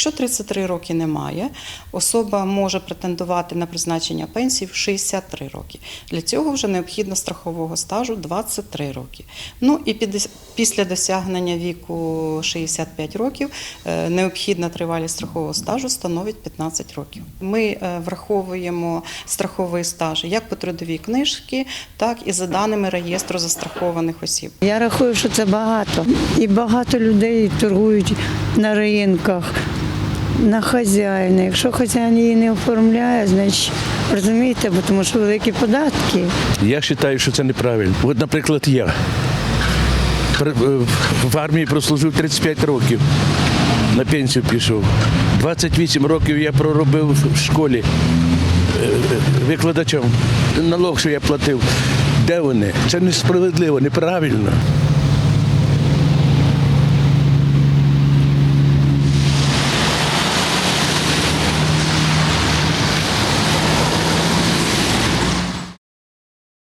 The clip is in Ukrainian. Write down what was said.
Якщо 33 роки немає, особа може претендувати на призначення пенсії в 63 роки. Для цього вже необхідно страхового стажу 23 роки. Ну і після досягнення віку 65 років е, необхідна тривалість страхового стажу становить 15 років. Ми е, враховуємо страховий стаж як по трудовій книжці, так і за даними реєстру застрахованих осіб. Я рахую, що це багато. І багато людей торгують на ринках, на хазяїна. Якщо хазяїн її не оформляє, значить розумієте, бо тому що великі податки. Я вважаю, що це неправильно. От, наприклад, я е, в армії прослужив 35 років, на пенсію пішов. 28 років я проробив в школі е, е, викладачем. Налог, що я платив. Де вони? Це несправедливо, неправильно.